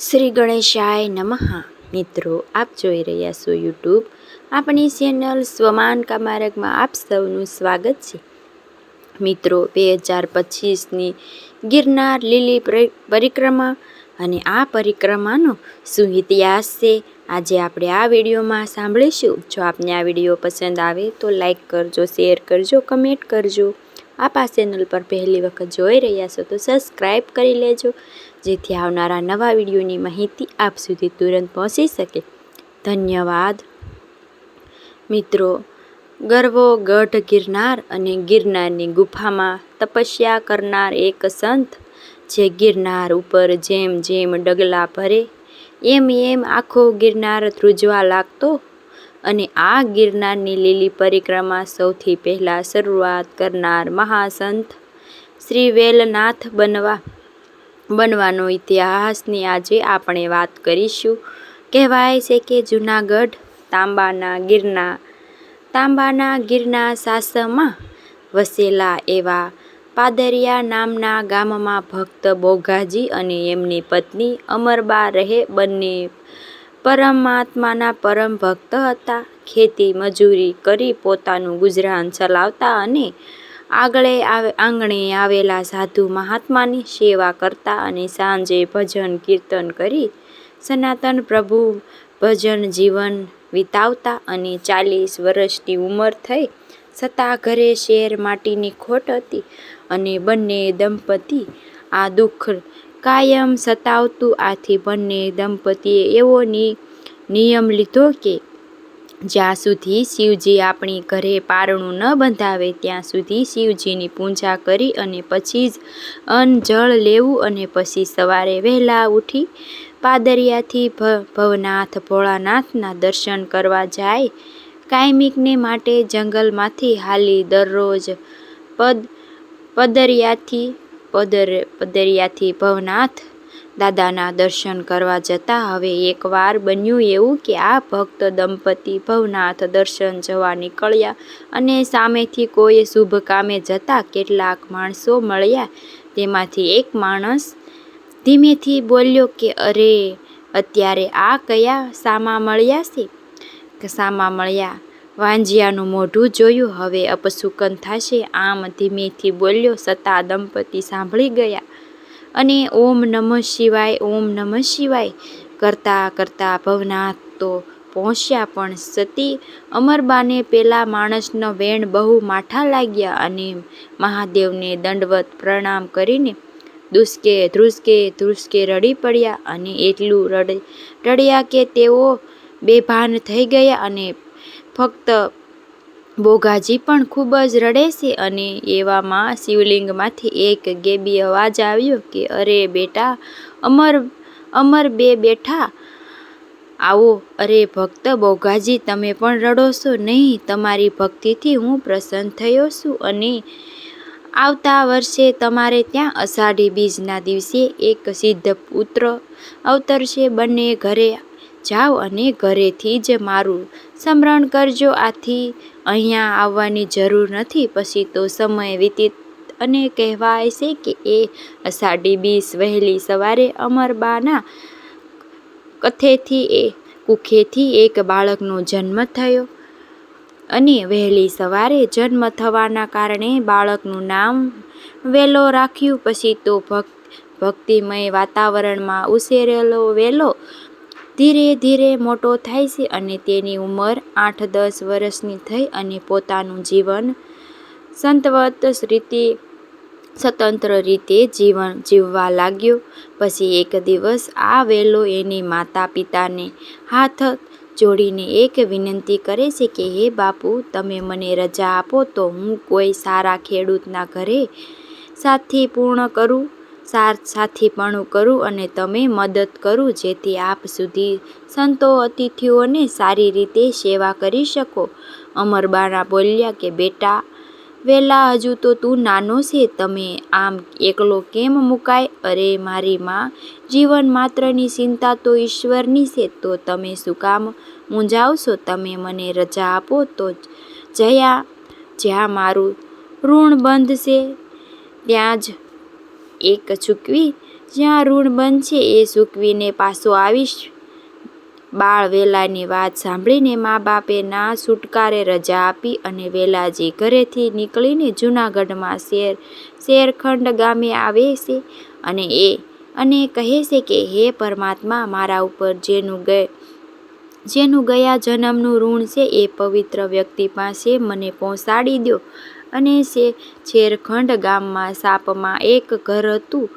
શ્રી ગણેશાય નમઃ. મિત્રો, આપ જોઈ રહ્યા છો યુટ્યુબ આપણી ચેનલ સ્વમાન કામારકમાં આપ સૌનું સ્વાગત છે. મિત્રો, બે હજાર પચીસની ગિરનાર લીલી પરિક્રમા અને આ પરિક્રમાનો શું ઇતિહાસ છે? આજે આપણે આ વિડીયોમાં સાંભળીશું. જો આપને આ વીડિયો પસંદ આવે તો લાઈક કરજો, શેર કરજો, કમેન્ટ કરજો. આપ ચેનલ પર પહેલી વખત જોઈ રહ્યા છો તો સબસ્ક્રાઈબ કરી લેજો, જેથી આવનારા નવા વિડીયોની માહિતી આપ સુધી તુરંત પહોંચી શકે. ધન્યવાદ. મિત્રો, ગર્વો ગઢ ગિરનાર અને ગિરનારની ગુફામાં તપસ્યા કરનાર એક સંત, જે ગિરનાર ઉપર જેમ જેમ ડગલા ભરે, એમ એમ આખો ગિરનાર ધ્રુજવા લાગતો અને આ ગિરનારની લીલી પરિક્રમા સૌથી પહેલાં શરૂઆત કરનાર મહાસંત શ્રી વેલનાથ બનવા, બનવાનો ઇતિહાસની આજે આપણે વાત કરીશું. કહેવાય છે કે જૂનાગઢ તાંબાના ગિરના તાંબાના ગિરના સાસમાં વસેલા એવા પાદરિયા નામના ગામમાં ભક્ત બોઘાજી અને એમની પત્ની અમરબા રહે બંને પરમાત્માના પરમ ભક્ત હતા. ખેતી મજૂરી કરી પોતાનું ગુજરાન ચલાવતા અને આગળે આંગણે આવેલા સાધુ મહાત્માની સેવા કરતા અને સાંજે ભજન કીર્તન કરી સનાતન પ્રભુ ભજન જીવન વિતાવતા અને ચાલીસ વર્ષની ઉંમર થઈ છતાં ઘરે શેર માટીની ખોટ હતી અને બંને દંપતી આ દુઃખ કાયમ સતાવતું આથી બંને દંપતીએ એવો નિયમ લીધો કે, જ્યાં સુધી શિવજી આપણી ઘરે પારણું ન બંધાવે, ત્યાં સુધી શિવજીની પૂજા કરી અને પછી જ અન્ન, જળ લેવું અને પછી સવારે વહેલા ઉઠી પાદરિયાથી ભ, ભવનાથ ભોળાનાથના દર્શન કરવા જાય. કાયમિકને માટે જંગલમાંથી હાલી દરરોજ પદ, પદરિયાથી પદર, પદરિયાથી ભવનાથ દાદાના દર્શન કરવા જતા હવે એકવાર બન્યું એવું કે આ ભક્ત દંપતી ભવનાથ દર્શન જવા નીકળ્યા અને સામેથી કોઈ શુભ કામે જતા કેટલાક માણસો મળ્યા. તેમાંથી એક માણસ ધીમેથી બોલ્યો કે, અરે, અત્યારે આ કયા સામા મળ્યા છે? સામા મળ્યા વાંજિયાનું મોઢું જોયું. હવે અપશુકન થશે. આમ ધીમેથી બોલ્યો, સતા દંપતી સાંભળી ગયા. અને ઓમ નમઃ શિવાય, ઓમ નમઃ શિવાય. કરતાં કરતાં ભવનાથ તો પહોંચ્યા પણ સતી અમરબાને પેલા માણસનો વેણ બહુ માઠા લાગ્યા અને મહાદેવને દંડવત પ્રણામ કરીને દુસકે ધ્રુસકે ધ્રુસકે રડી પડ્યા અને એટલું રડ, રડ્યા કે તેઓ બેભાન થઈ ગયા અને ફક્ત બોઘાજી પણ ખૂબ જ રડે છે અને એવામાં શિવલિંગમાંથી એક ગેબી અવાજ આવ્યો કે, અરે બેટા, અમર અમર બે બેઠા. આવો, અરે ભક્ત બોઘાજી તમે પણ રડો છો. નહીં, તમારી ભક્તિથી હું પ્રસન્ન થયો છું અને આવતા વર્ષે તમારે ત્યાં અષાઢી બીજના દિવસે એક સિદ્ધ પુત્ર અવતરશે. બંને ઘરે જાઓ અને ઘરેથી જ મારું સ્મરણ કરજો. આથી અહીંયા આવવાની જરૂર નથી. પછી તો સમય વીતી અને કહેવાય છે કે એ અષાઢી બીસ વહેલી સવારે અમરબાના કથેથી એ કુખેથી એક બાળકનો જન્મ થયો અને વહેલી સવારે જન્મ થવાના કારણે બાળકનું નામ વેલો રાખ્યું. પછી તો ભક્ત ભક્તિમય વાતાવરણમાં ઉછેરેલો વેલો ધીરે ધીરે મોટો થાય છે અને તેની ઉંમર આઠ દસ વર્ષની થઈ અને પોતાનું જીવન સંતવત રીતે, સ્વતંત્ર રીતે જીવન જીવવા લાગ્યો. પછી એક દિવસ આ વેલો એની માતા પિતાને હાથ જોડીને એક વિનંતી કરે છે કે, હે બાપુ, તમે મને રજા આપો તો હું કોઈ સારા ખેડૂતના ઘરે સાથી પૂર્ણ કરું. સાર સાથીપણું કરું અને તમે મદદ કરું, જેથી આપ સુધી સંતો, અતિથિઓને સારી રીતે સેવા કરી શકો. અમરબાણા બોલ્યા કે, બેટા, વેલા હજુ તો તું નાનો છે, તમે આમ એકલો કેમ મુકાય? અરે, મારી માં, જીવન માત્રની ચિંતા તો ઈશ્વરની છે, તો તમે શું કામ મૂંઝાવશો? તમે મને રજા આપો તો જયા, જ્યાં મારું ઋણ બંધ છે, ત્યાં જ એક ચૂકવી જ્યાં ઋણ બનશે એ સૂકવીને પાછો આવીશ. બાળ વેલાની વાત સાંભળીને મા બાપે ના છુટકારે રજા આપી અને વેલાજી ઘરેથી નીકળીને જૂનાગઢમાં શેર, શેરખંડ ગામે આવે છે અને એ, અને કહે છે કે, હે પરમાત્મા, મારા ઉપર જેનું ગયે, જેનું ગયા જન્મનું ઋણ છે એ પવિત્ર વ્યક્તિ પાસે મને પહોંચાડી દો અને સે છેરખંડ ગામમાં સાપમાં એક ઘર હતું.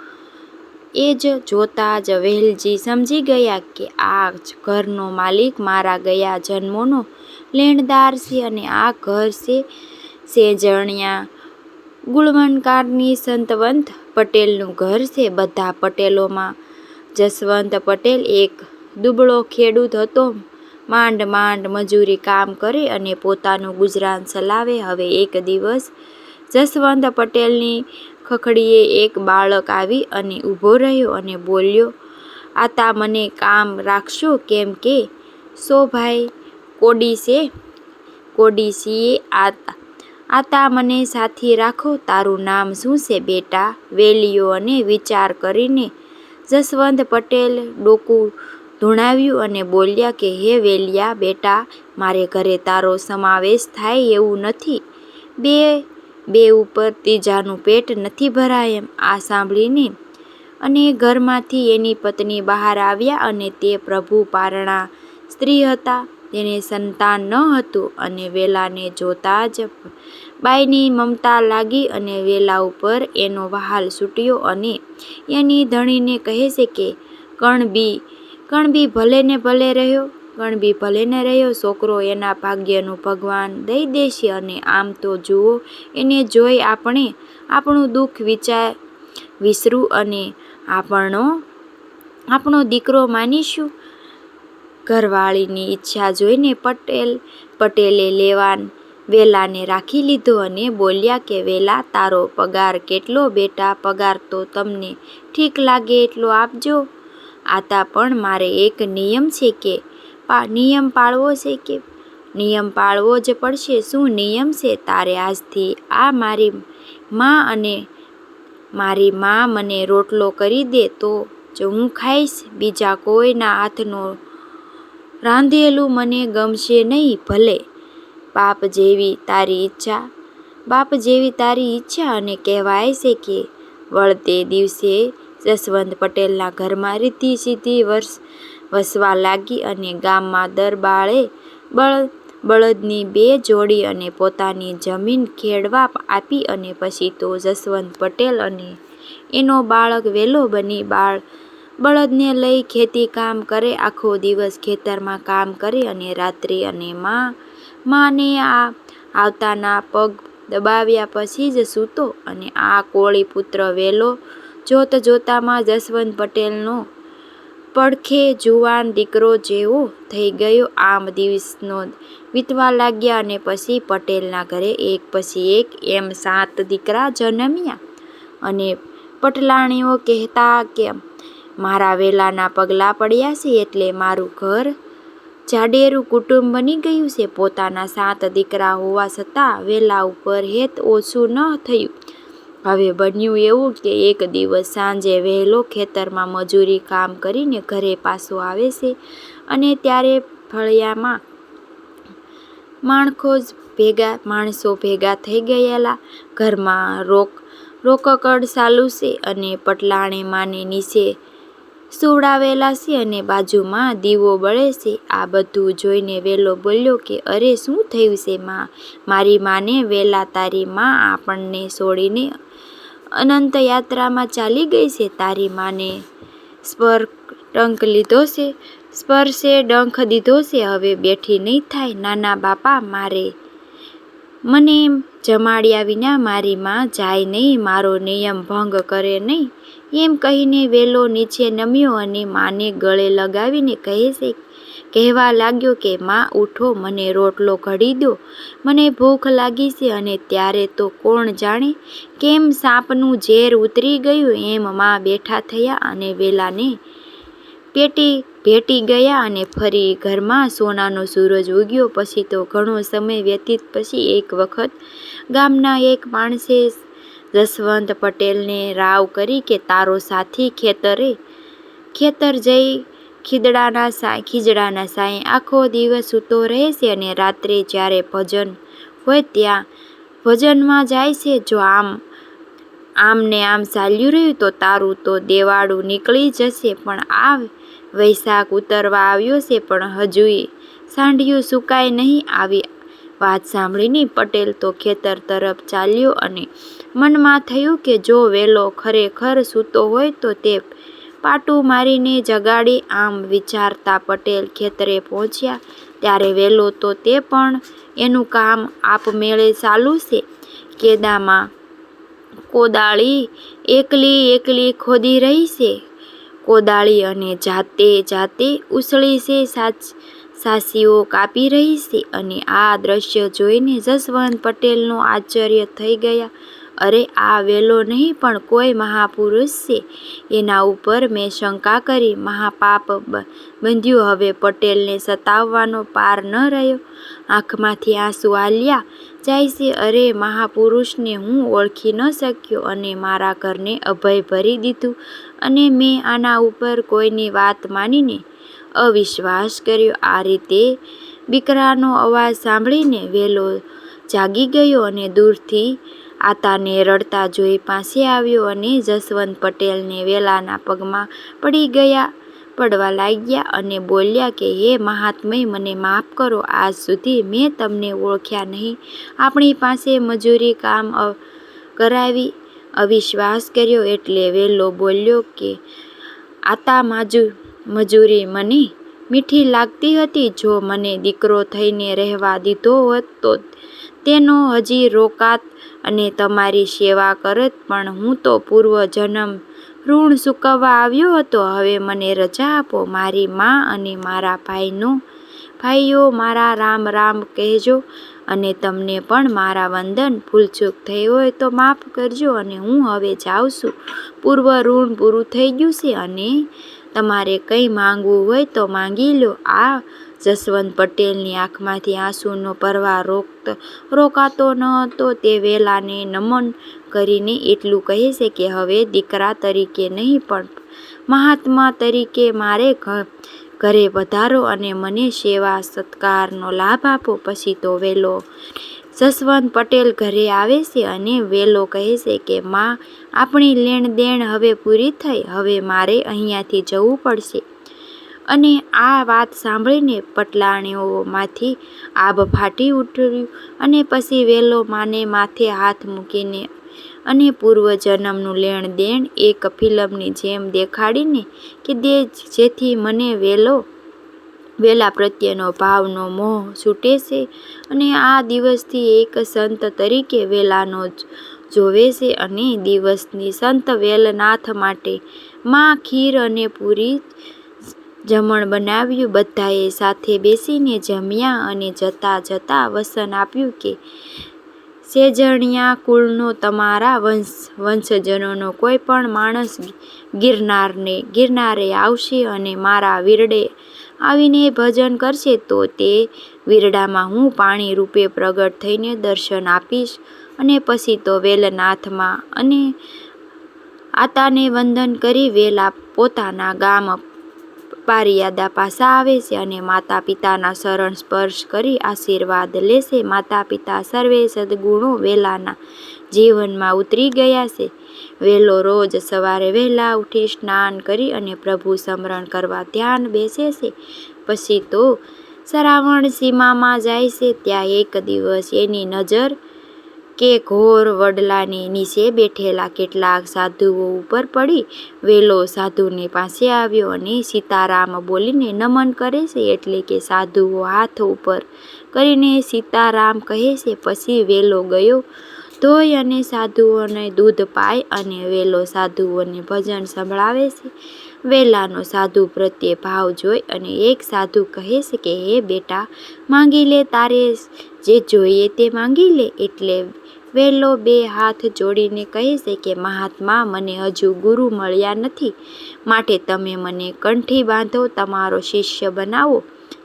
એ જ જોતા જ વહેલજી સમજી ગયા કે આ જ ઘરનો માલિક મારા ગયા જન્મોનો લેણદાર છે અને આ ઘર છે સેજણિયા. ગુણવનકારની સંતવંત પટેલનું ઘર છે. બધા પટેલોમાં જસવંત પટેલ એક દુબળો ખેડૂત હતો. માંડ માંડ મજૂરી કામ કરે અને પોતાનું ગુજરાન ચલાવે. હવે એક દિવસ જસવંત પટેલની ખખડીએ એક બાળક આવી અને ઊભો રહ્યો અને બોલ્યો, આતા મને કામ રાખશો કેમ કે? સો ભાઈ કોડીસે કોડીસીએ આતા આતા મને સાથી રાખો. તારું નામ શું છે બેટા? વેલીઓ અને વિચાર કરીને જસવંત પટેલ ડોકું ધૂણાવ્યું અને બોલ્યા કે, હે વેલિયા, બેટા, મારે ઘરે તારો સમાવેશ થાય એવું નથી. બે બે ઉપર ત્રીજાનું પેટ નથી ભરાય એમ. આ સાંભળીને અને ઘરમાંથી એની પત્ની બહાર આવ્યા અને તે પ્રભુ પારણા સ્ત્રી હતા. તેને સંતાન ન હતું અને વેલાને જોતા જ બાઈની મમતા લાગી અને વેલા ઉપર એનો વહાલ છૂટ્યો અને એની ધણીને કહે છે કે કણબી કણબી ભલે ને ભલે રહ્યો કણબી ભલે ને રહ્યો, છોકરો એના ભાગ્યનું ભગવાન દઈ દેશે અને આમ તો જુઓ, એને જોઈ આપણે આપણું દુઃખ વિચાર વિસરું અને આપણો આપણો દીકરો માનીશું. ઘરવાળીની ઈચ્છા જોઈને પટેલ, પટેલે લેવાન વેલાને રાખી લીધો અને બોલ્યા કે, વેલા, તારો પગાર કેટલો બેટા? પગાર તો તમને ઠીક લાગે એટલો આપજો. આતા પણ મારે એક નિયમ છે કે, પા, નિયમ પાળવો છે કે, નિયમ પાળવો જ પડશે. શું નિયમ છે? તારે આજથી આ મારી માં અને મારી માં મને રોટલો કરી દે તો જો હું ખાઈશ. બીજા કોઈના હાથનો રાંધેલું મને ગમશે નહીં. ભલે, બાપ જેવી તારી ઈચ્છા, બાપ જેવી તારી ઈચ્છા અને કહેવાય છે કે, વળતે દિવસે જસવંત પટેલના ઘરમાં રીતિ સીધી વર્ષ વસવા લાગી અને ગામમાં દરબાળે બળ, બળદની બે જોડી અને પોતાની જમીન ખેડવા આપી અને પછી તો જસવંત પટેલ અને એનો બાળક વેલો બની બાળ, બળદને લઈ ખેતી કામ કરે, આખો દિવસ ખેતરમાં કામ કરે અને રાત્રે અને માં, માને આ આવતાના પગ દબાવ્યા પછી જ સૂતો અને આ કોળી પુત્ર વેલો જોત જોતામાં જસવંત પટેલનો પડખે જુવાન દીકરો જેવો થઈ ગયો. આમ દિવસનો વીતવા લાગ્યા અને પછી પટેલના ઘરે એક પછી એક એમ સાત દીકરા જન્મ્યા. અને પટલાણીઓ કહેતા કે મારા વેલાના પગલાં પડ્યા છે એટલે મારું ઘર જાડેરું કુટુંબ બની ગયું છે. પોતાના સાત દીકરા હોવા છતાં વેલા ઉપર હેત ઓછું ન થયું. હવે બન્યું એવું કે એક દિવસ સાંજે વહેલો ખેતરમાં મજૂરી કામ કરીને ઘરે પાછો આવે છે અને ત્યારે ફળિયામાં માણખો જ ભેગા, માણસો ભેગા થઈ ગયેલા. ઘરમાં રોક, રોકકડ ચાલુ છે અને પટલાણે માને નીચે સુવડાવેલા છે અને બાજુમાં દીવો બળે છે. આ બધું જોઈને વેલો બોલ્યો કે, અરે, શું થયું છે માં? મારી માને વેલા તારી માં આપણને છોડીને અનંત યાત્રામાં ચાલી ગઈ છે તારી માને. સ્પર ડંખ લીધો છે, સ્પર્શે ડંખ દીધો છે, હવે બેઠી નહીં થાય નાના બાપા મારે. મને જમાડ્યા વિના મારી માં જાય નહીં, મારો નિયમ ભંગ કરે નહીં. એમ કહીને વેલો નીચે નમ્યો અને માને ગળે લગાવીને કહે છે કહેવા લાગ્યો કે, માં, ઉઠો, મને રોટલો ઘડી દો. મને ભૂખ લાગી છે અને ત્યારે તો કોણ જાણે કેમ સાપનું ઝેર ઉતરી ગયું એમ માં બેઠા થયા અને વેલાને પેટી ભેટી ગયા અને ફરી ઘરમાં સોનાનો સૂરજ ઉગ્યો. પછી તો ઘણો સમય વ્યતીત, પછી એક વખત ગામના એક માણસે જસવંત પટેલને રાવ કરી કે, તારો સાથી ખેતરે, ખેતર જઈ ખીદડાના સા ખીજડાના સાંયે આખો દિવસ સૂતો રહે છે અને રાત્રે જ્યારે ભજન હોય ત્યાં ભજનમાં જાય છે જો આમ આમ ને આમ ચાલ્યું રહ્યું તો તારું તો દેવાળું નીકળી જશે. પણ આ વૈશાખ ઉતરવા આવ્યો છે પણ હજુય સાંઢિયું સુકાય નહીં આવી. વાત સાંભળીને પટેલ તો ખેતર તરફ ચાલ્યો અને મનમાં થયું કે જો વેલો ખરેખર સૂતો હોય તો તે પાટું મારીને જગાડી આમ વિચારતા પટેલ ખેતરે પહોંચ્યા. ત્યારે વહેલો તો તે પણ એનું કામ આપમેળે ચાલુ છે. કેદામાં કોદાળી એકલી એકલી ખોદી રહી છે. કોદાળી અને જાતે જાતે ઉછળી છે, સાચ સાસીઓ કાપી રહી છે અને આ દ્રશ્ય જોઈને જસવંત પટેલનું આશ્ચર્ય થઈ ગયા. અરે, આ વેલો નહીં, પણ કોઈ મહાપુરુષ છે. એના ઉપર મેં શંકા કરી. મહાપાપ બંધ્યું. હવે પટેલને સતાવવાનો પાર ન રહ્યો. આંખમાંથી આંસુ આલ્યા. જાય છે. અરે, મહાપુરુષને હું ઓળખી ન શક્યો અને મારા ઘરને અભય ભરી દીધું અને મેં આના ઉપર કોઈની વાત માનીને અવિશ્વાસ કર્યો. આ રીતે દીકરાનો અવાજ સાંભળીને વેલો જાગી ગયો અને દૂરથી આતાને રડતા જોઈ પાસે આવ્યો અને જસવંત પટેલને વેલાના પગમાં પડી ગયા, પડવા લાગ્યા અને બોલ્યા કે, હે મહાત્મય, મને માફ કરો, આજ સુધી મેં તમને ઓળખ્યા નહીં. આપણી પાસે મજૂરી કામ કરાવી અવિશ્વાસ કર્યો. એટલે વેલો બોલ્યો કે, આતા માજુ, મજૂરી મને મીઠી લાગતી હતી. જો મને દીકરો થઈને રહેવા દીધો હોત તો તેનો હજી રોકાત અને તમારી સેવા કરત પણ હું તો પૂર્વ જન્મ ઋણ ચૂકવવા આવ્યો હતો. હવે મને રજા આપો. મારી મા અને મારા ભાઈનો, ભાઈઓ મારા રામ રામ કહેજો અને તમને પણ મારા વંદન. ભૂલચૂક થઈ હોય તો માફ કરજો અને હું હવે જાઉં છું. પૂર્વ ઋણ પૂરું થઈ ગયું છે અને તમારે કંઈ માંગવું હોય તો માંગી લો. આ જસવંત પટેલની આંખમાંથી આંસુનો પરવા રોકતો રોકાતો ન હતો. તે વેલાને નમન કરીને એટલું કહે છે કે, હવે દીકરા તરીકે નહીં, પણ મહાત્મા તરીકે મારે ઘરે પધારો અને મને સેવા સત્કારનો લાભ આપો. પછી તો વેલો જસવંત પટેલ ઘરે આવે છે અને વેલો કહે છે કે, માં, આપણી લેણ દેણ હવે પૂરી થઈ. હવે મારે અહીંયાથી જવું પડશે. અને આ વાત સાંભળીને પટલાણીઓમાંથી આબ ફાટી ઉઠ્યું અને પછી વેલો માને માથે હાથ મૂકીને અને પૂર્વજન્મનું લેણ દેણ એક ફિલ્મની જેમ દેખાડીને કે દે જેથી મને વેલો, વેલા પ્રત્યેનો ભાવનો મોહ છૂટે છે અને આ દિવસથી એક સંત તરીકે વેલાનો જોવે છે અને દિવસની સંત વેલનાથ માટે માં ખીર અને પૂરી જમણ બનાવ્યું, બધાએ સાથે બેસીને જમ્યા અને જતાં જતાં વસન આપ્યું કે, સેજણિયા કુળનો તમારા વંશ, વંશજનોનો કોઈ પણ માણસ ગિરનારને, ગિરનારે આવશે અને મારા વીરડે આવીને ભજન કરશે, તો તે વીરડામાં હું પાણી રૂપે પ્રગટ થઈને દર્શન આપીશ અને પછી તો વેલનાથમાં અને આતાને વંદન કરી વેલા પોતાના ગામ પારિયાદા પાસા આવે છે અને માતા પિતાના શરણ સ્પર્શ કરી આશીર્વાદ લેશે માતા પિતા સર્વે સદગુણો વેલાના જીવનમાં ઉતરી ગયા છે. વહેલો રોજ સવારે વહેલા ઉઠી સ્નાન કરી અને પ્રભુ સ્મરણ કરવા ધ્યાન બેસે છે. પછી તો શ્રાવણ સીમામાં જાય છે. ત્યાં એક દિવસ એની નજર કે ઘોર વડલાની નીચે બેઠેલા કેટલાક સાધુઓ ઉપર પડી વેલો સાધુને પાસે આવ્યો અને સીતારામ બોલીને, નમન કરે છે એટલે કે સાધુઓ હાથ ઉપર કરીને સીતારામ કહે છે. પછી વેલો ગયો, ધોઈ અને સાધુઓને દૂધ પાય અને વેલો સાધુઓને ભજન સંભળાવે છે. વેલાનો સાધુ પ્રત્યે ભાવ જોઈ અને એક સાધુ કહે છે કે, હે બેટા, માંગી લે તારે જે જોઈએ તે માંગી લે. એટલે વેલો બે હાથ જોડીને કહે છે કે, મહાત્મા, મને હજુ ગુરુ મળ્યા નથી. માટે તમે મને કંઠી બાંધો, તમારો શિષ્ય બનાવો,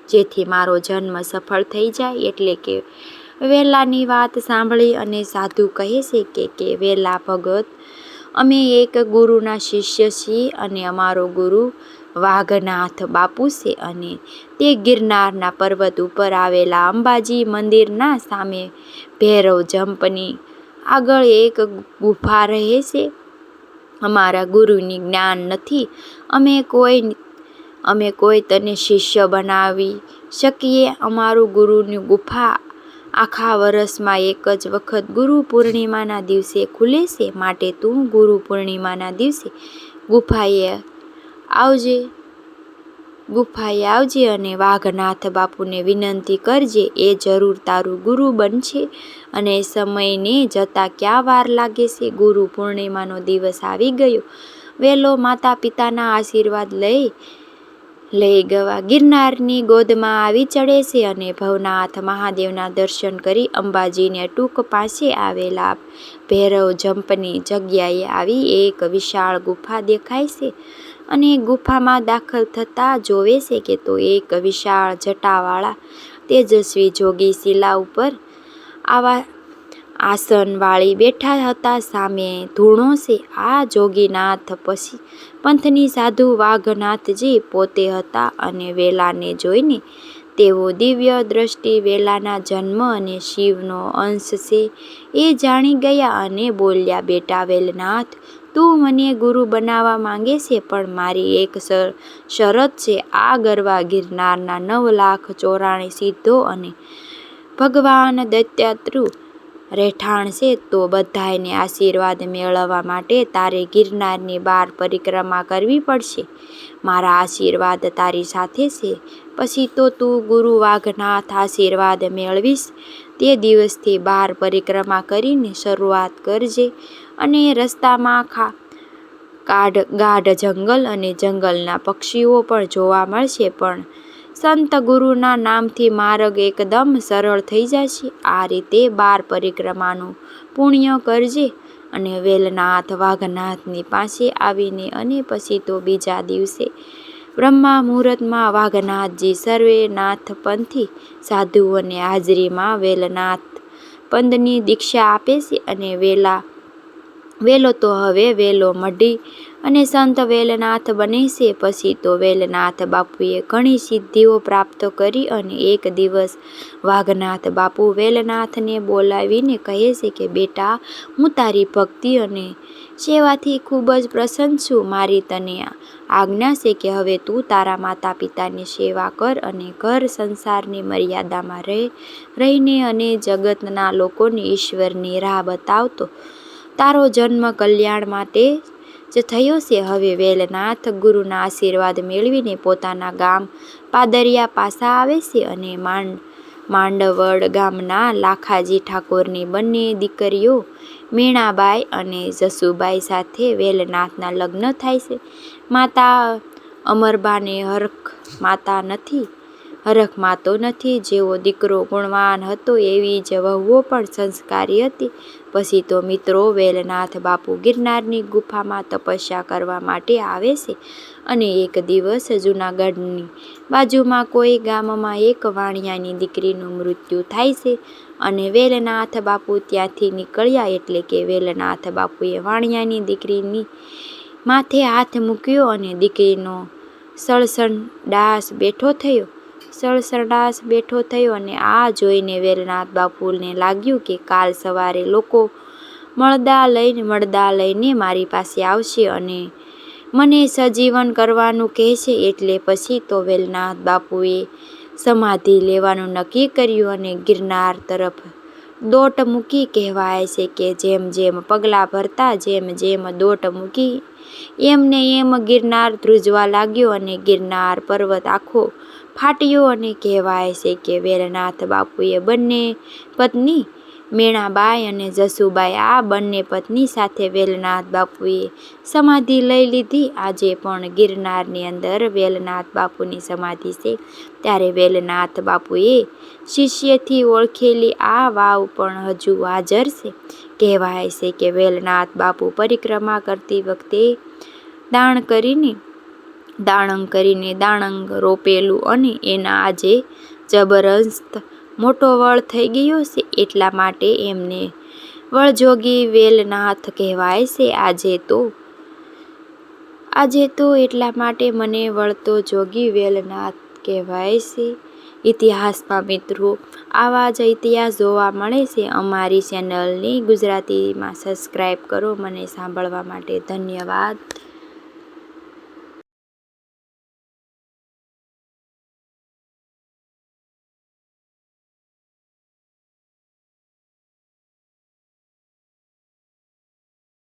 જેથી મારો જન્મ સફળ થઈ જાય. એટલે કે વેલાની વાત સાંભળી અને સાધુ કહે છે કે કે વેલા ભગત અમે એક ગુરુના શિષ્ય છીએ અને અમારો ગુરુ વાઘનાથ બાપુ છે અને તે ગિરનારના પર્વત ઉપર આવેલા અંબાજી મંદિરના સામે ભૈરવ જંપની આગળ એક ગુફા રહે છે. અમારા ગુરુની જ્ઞાન નથી. અમે કોઈ અમે કોઈ તને શિષ્ય બનાવી શકીએ? અમારું ગુરુની ગુફા આખા વર્ષમાં એક જ વખત ગુરુ પૂર્ણિમાના દિવસે ખુલે છે? માટે તું ગુરુ પૂર્ણિમાના દિવસે ગુફાએ આવજે ગુફાએ આવજે અને વાઘનાથ બાપુને વિનંતી કરજે, એ જરૂર તારું ગુરુ બનશે અને સમયને જતાં ક્યાં વાર લાગે છે? ગુરુ પૂર્ણિમાનો દિવસ આવી ગયો. વેલો માતા પિતાના આશીર્વાદ લઈ લઈ ગવા ગિરનારની ગોદમાં આવી ચડે છે અને ભવનાથ મહાદેવના દર્શન કરી અંબાજીને ટૂંક પાસે આવેલા ભૈરવ જંપની જગ્યાએ આવી એક વિશાળ ગુફા દેખાય છે અને ગુફામાં દાખલ થતાં જોવે છે કે તો એક વિશાળ જટાવાળા તેજસ્વી જોગી શિલા ઉપર આવા આસનવાળી બેઠા હતા સામે ધૂણો છે. આ જોગીનાથ પછી પંથની સાધુ વાઘનાથજી પોતે હતા અને વેલાને જોઈને તેઓ દિવ્ય દ્રષ્ટિ વેલાના જન્મ અને શિવનો અંશ છે. એ જાણી ગયા અને બોલ્યા, બેટા વેલનાથ, તું મને ગુરુ બનાવવા માંગે છે, પણ મારી એક શરત છે. આ ગરવા ગિરનારના નવ લાખ ચોરાણી સિદ્ધો અને ભગવાન દત્તાત્રુ રહેઠાણ છે તો બધાયને આશીર્વાદ મેળવવા માટે તારે ગિરનારની બાર પરિક્રમા કરવી પડશે. મારા આશીર્વાદ તારી સાથે છે. પછી તો તું ગુરુ વાઘનાથ આશીર્વાદ મેળવીશ. તે દિવસથી બાર પરિક્રમા કરીને શરૂઆત કરજે અને રસ્તામાં ખા, કાઢ, ગાઢ જંગલ અને જંગલના પક્ષીઓ પણ જોવા મળશે. પણ સંત ગુરુના નામથી માર્ગ એકદમ સરળ થઈ જશે આ રીતે બાર પરિક્રમાનું પુણ્ય કરજે અને વેલનાથ, વાઘનાથની પાસે આવીને અને પછી તો બીજા દિવસે બ્રહ્મા મુહૂર્તમાં વાઘનાથજી સર્વે નાથપંથી સાધુઓને હાજરીમાં વેલનાથ પંદની દીક્ષા આપે છે અને વેલા, વેલો તો હવે વેલો મઢી અને સંત વેલનાથ બને છે. પછી તો વેલનાથ બાપુએ ઘણી સિદ્ધિઓ પ્રાપ્ત કરી અને એક દિવસ વાઘનાથ બાપુ વેલનાથને બોલાવીને કહે છે કે, બેટા, હું તારી ભક્તિ અને સેવાથી ખૂબ જ પ્રસન્ન છું. મારી તને આજ્ઞા છે કે હવે તું તારા માતા પિતાની સેવા કર અને ઘર સંસારની મર્યાદામાં રહે, રહીને અને જગતના લોકોને ઈશ્વરની રાહ બતાવતો. તારો જન્મ કલ્યાણ માટે જ થયો છે. હવે વેલનાથ ગુરુના આશીર્વાદ મેળવીને પોતાના ગામ પાદરિયા પાસા આવે છે અને માંડ, માંડવડ ગામના લાખાજી ઠાકોરની બંને દીકરીઓ મીણાબાઈ અને જસુબાઈ સાથે વેલનાથના લગ્ન થાય છે. માતા અમરબાને હરખ માતા નથી, હરખ માતો નથી. જેવો દીકરો ગુણવાન હતો એવી જ વહુઓ પણ સંસ્કારી હતી. પછી તો મિત્રો વેલનાથ બાપુ ગિરનારની ગુફામાં તપસ્યા કરવા માટે આવે છે અને એક દિવસ જૂનાગઢની બાજુમાં કોઈ ગામમાં એક વાણિયાની દીકરીનું મૃત્યુ થાય છે અને વેલનાથ બાપુ ત્યાંથી નીકળ્યા એટલે કે વેલનાથ બાપુએ વાણિયાની દીકરીની માથે હાથ મૂક્યો અને દીકરીનો સળસળડાશ બેઠો થયો. સળસળડાશ બેઠો થયો અને આ જોઈને વેલનાથ બાપુને લાગ્યું કે કાલ સવારે લોકો મળદા લઈને મળદા લઈને મારી પાસે આવશે અને મને સજીવન કરવાનું કહેશે એટલે પછી તો વેલનાથ બાપુએ સમાધિ લેવાનું નક્કી કર્યું અને ગિરનાર તરફ દોટ મૂકી કહેવાય છે કે જેમ જેમ પગલાં ભરતા જેમ જેમ દોટ મૂકી, એમને એમ ગિરનાર ધ્રુજવા લાગ્યો અને ગિરનાર પર્વત આખો ફાટ્યો અને કહેવાય છે કે વેલનાથ બાપુએ બંને પત્ની મેણાબાઈ અને જસુબાઈ, આ બંને પત્ની સાથે વેલનાથ બાપુએ સમાધિ લઈ લીધી. આજે પણ ગિરનારની અંદર વેલનાથ બાપુની સમાધિ છે. ત્યારે વેલનાથ બાપુએ શિષ્યથી ઓળખેલી આ વાવ પણ હજુ હાજર છે. કહેવાય છે કે વેલનાથ બાપુ પરિક્રમા કરતી વખતે દાણ કરીને દાણંગ કરીને દાણંગ રોપેલું અને એના આજે જબરજસ્ત મોટો વળ થઈ ગયો છે એટલા માટે એમને વળજોગી વેલનાથ કહેવાય છે. આજે તો આજે તો એટલા માટે મને વળતો જોગી વેલનાથ કહેવાય છે. ઇતિહાસમાં મિત્રો, આવા જ ઇતિહાસ જોવા મળે છે. અમારી ચેનલની ગુજરાતીમાં સબસ્ક્રાઈબ કરો. મને સાંભળવા માટે ધન્યવાદ.